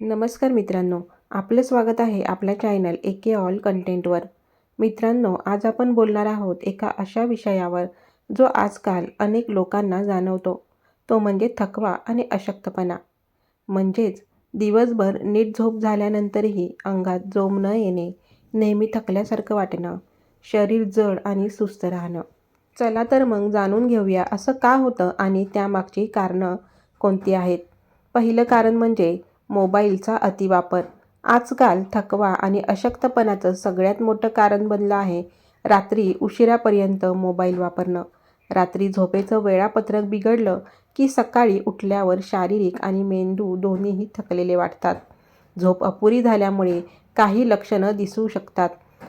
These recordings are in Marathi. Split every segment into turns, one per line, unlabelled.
नमस्कार मित्रांनो आपलं स्वागत आहे आपल्या चॅनल ए के ऑल कंटेंटवर मित्रांनो आज आपण बोलणार आहोत एका अशा विषयावर जो आजकाल अनेक लोकांना जाणवतो. तो म्हणजे थकवा आणि अशक्तपणा. म्हणजेच दिवसभर नीट झोप झाल्यानंतरही अंगात जोम न येणे नेहमी थकल्यासारखं वाटणं शरीर जड आणि सुस्त राहणं. चला तर मग जाणून घेऊया असं का होतं आणि त्यामागची कारणं कोणती आहेत? पहिलं कारण म्हणजे मोबाईलचा अतिवापर. आजकाल थकवा आणि अशक्तपणाचं सगळ्यात मोठं कारण बनलं आहे रात्री उशिरापर्यंत मोबाईल वापरणं. रात्री झोपेचं वेळापत्रक बिघडलं की सकाळी उठल्यावर शारीरिक आणि मेंदू दोन्हीही थकलेले वाटतात. झोप अपुरी झाल्यामुळे काही लक्षणं दिसू शकतात.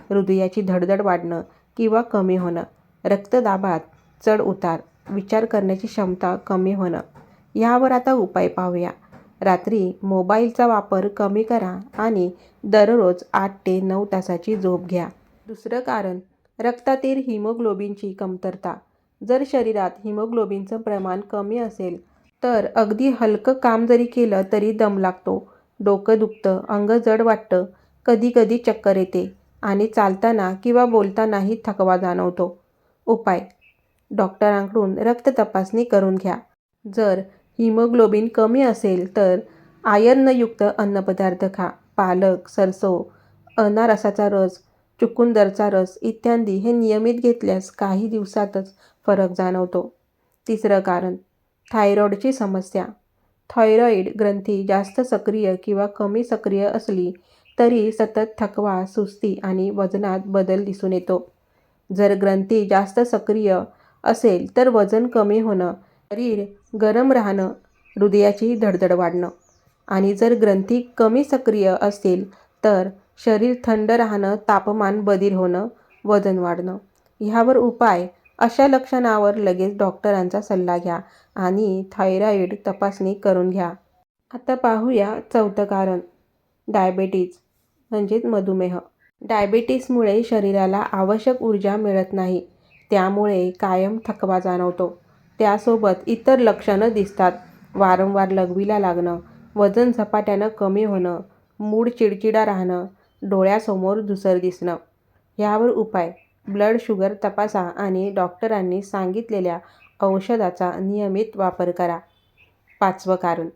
हृदयाची धडधड वाढणं किंवा कमी होणं. रक्तदाबात चढ उतार विचार करण्याची क्षमता कमी होणं. यावर आता उपाय पाहूया. रात्री मोबाईलचा वापर कमी करा आणि दररोज आठ ते नऊ तासाची झोप घ्या. दुसरं कारण रक्तातील हिमोग्लोबिनची कमतरता. जर शरीरात हिमोग्लोबिनचं प्रमाण कमी असेल तर अगदी हलकं काम जरी केलं तरी दम लागतो. डोकं दुखतं अंग जड वाटतं कधीकधी चक्कर येते आणि चालताना किंवा बोलतानाही थकवा जाणवतो. उपाय डॉक्टरांकडून रक्त तपासणी करून घ्या. जर हिमोग्लोबिन कमी असेल तर आयर्नयुक्त अन्नपदार्थ खा. पालक सरसो अनारसाचा रस चुकुंदरचा रस इत्यादी हे नियमित घेतल्यास काही दिवसातच फरक जाणवतो. तिसरं कारण थायरॉईडची समस्या. थायरॉईड ग्रंथी जास्त सक्रिय किंवा कमी सक्रिय असली तरी सतत थकवा सुस्ती आणि वजनात बदल दिसून येतो. जर ग्रंथी जास्त सक्रिय असेल तर वजन कमी होणं शरीर गरम राहणं हृदयाची धडधड वाढणं. आणि जर ग्रंथी कमी सक्रिय असतील तर शरीर थंड राहणं तापमान बदल होणं वजन वाढणं. ह्यावर उपाय अशा लक्षणावर लगेच डॉक्टरांचा सल्ला घ्या आणि थायरॉईड तपासणी करून घ्या. आता पाहूया चौथं कारण डायबेटीज म्हणजेच मधुमेह. डायबेटीसमुळे शरीराला आवश्यक ऊर्जा मिळत नाही त्यामुळे कायम थकवा जाणवतो. त्यासोबत इतर लक्षणं दिसतात. वारंवार लघवीला लागणं वजन झपाट्यानं कमी होणं मूड चिडचिडा राहणं डोळ्यासमोर धुसर दिसणं. ह्यावर उपाय ब्लड शुगर तपासा आणि डॉक्टरांनी सांगितलेल्या औषधाचा नियमित वापर करा. पाचवं कारण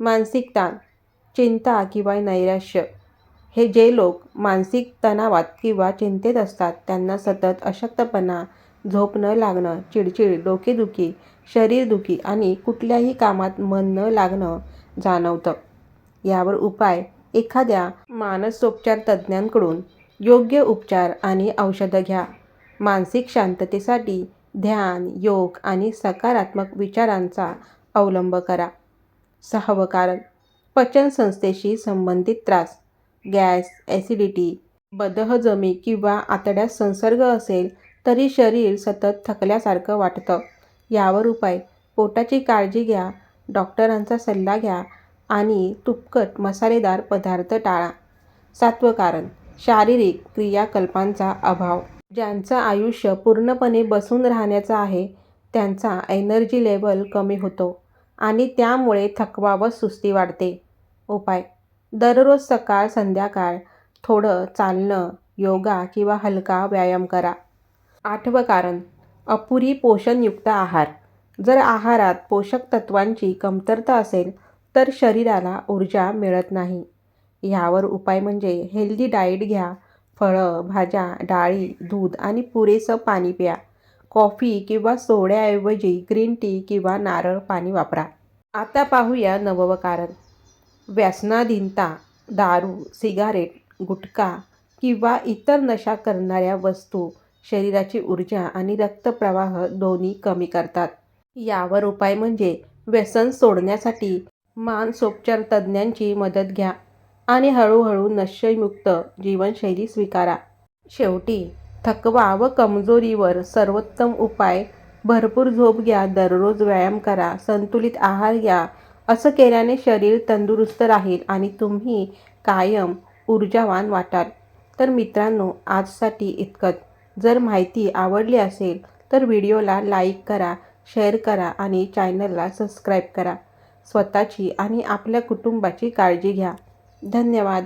मानसिक ताण चिंता किंवा नैराश्य. हे जे लोक मानसिक तणावात किंवा चिंतेत असतात त्यांना सतत अशक्तपणा झोप न लागणं चिडचिड डोकेदुखी शरीरदुखी आणि कुठल्याही कामात मन न लागणं जाणवतं. यावर उपाय एखाद्या मानसोपचार तज्ज्ञांकडून योग्य उपचार आणि औषधं घ्या. मानसिक शांततेसाठी ध्यान योग आणि सकारात्मक विचारांचा अवलंब करा. सहावं कारण पचनसंस्थेशी संबंधित त्रास गॅस ॲसिडिटी बदहजमी किंवा आतड्यात संसर्ग असेल तरी शरीर सतत थकल्यासारखं वाटतं. यावर उपाय. पोटाची काळजी घ्या. डॉक्टरांचा सल्ला घ्या आणि तुपकट मसालेदार पदार्थ टाळा. सातवं कारण. शारीरिक क्रियाकल्पांचा अभाव. ज्यांचं आयुष्य पूर्णपणे बसून राहण्याचं आहे त्यांचा एनर्जी लेवल कमी होतो आणि त्यामुळे थकवा व सुस्ती वाढते. उपाय. दररोज सकाळ संध्याकाळ थोडं चालणं योगा किंवा हलका व्यायाम करा. आठवं कारण अपुरी पोषणयुक्त आहार. जर आहारात पोषक तत्वांची कमतरता असेल तर शरीराला ऊर्जा मिळत नाही. ह्यावर उपाय म्हणजे हेल्दी डाएट घ्या. फळं भाज्या डाळी दूध आणि पुरेसं पाणी प्या. कॉफी किंवा सोड्याऐवजी ग्रीन टी किंवा नारळ पाणी वापरा. आता पाहूया नववं कारण व्यसनाधीनता दारू सिगारेट गुटखा किंवा इतर नशा करणाऱ्या वस्तू शरीराची ऊर्जा आणि रक्तप्रवाह दोन्ही कमी करतात. यावर उपाय म्हणजे व्यसन सोडण्यासाठी मानसोपचार तज्ज्ञांची मदत घ्या आणि हळूहळू नशयमुक्त जीवनशैली स्वीकारा. शेवटी थकवा व कमजोरीवर सर्वोत्तम उपाय भरपूर झोप घ्या दररोज व्यायाम करा संतुलित आहार घ्या असं केल्याने शरीर तंदुरुस्त राहील आणि तुम्ही कायम ऊर्जावान वाटाल. तर मित्रांनो आजसाठी इतकंच. जर माहिती आवडली असेल तर व्हिडिओला लाईक करा शेअर करा आणि चॅनलला सबस्क्राईब करा. स्वतःची आणि आपल्या कुटुंबाची काळजी घ्या. धन्यवाद.